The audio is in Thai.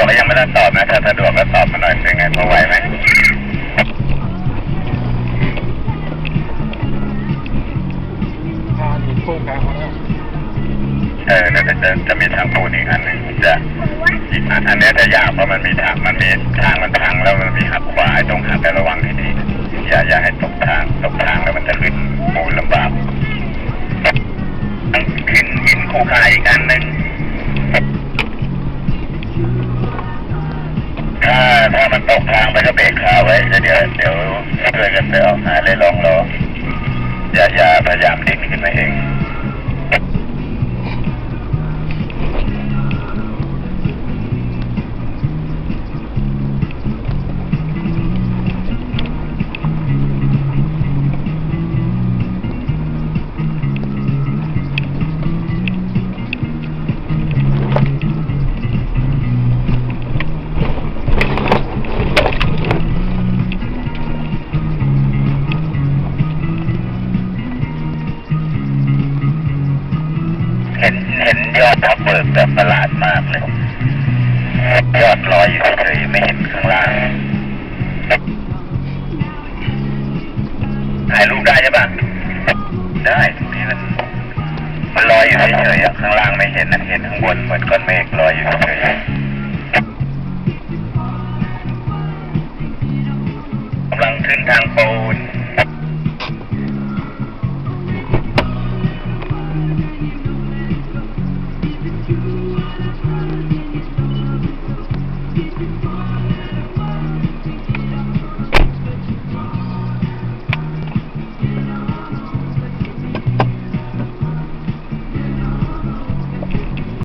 วก็ยังไม่ได้ตอบนะถ้าสะดวกก็ตอบมาหน่อยเป็นไงพอไหวไหมเออแต่จะจะมีทางปูนอีกอันหนึ่งจะอีกอันอันนี้จะยากเพราะมันมีทางมันมีทางมันทางแล้วมันมีหักขวาตรงหักแต่ระวังให้ดีอย่าอย่าให้ตกทางตกทางแล้วมันจะขึ้นปูนลำบากขึ้นหินคู่ขายอีกอันหนึ่ง ถ้ามันตกทางไปก็เบรกขาไว้เดี๋ยวเดี๋ยวช่วยกันไปออกหาเลยลองรออย่าอย่าพยายามดิ้นขึ้นมาเอง ยอดทับเบิกแบบประหลาดมากเลยยอดลอยอยู่เฉยๆไม่เห็นข้างล่างถ่ายรูปได้ใช่ปะได้ตรงนี้มันมันลอยอยู่เฉยๆข้างล่างไม่เห็นนะเห็นข้างบนเหมือนก้อนเมฆลอยอยู่เฉยๆกำลังขึ้นทางปูน you.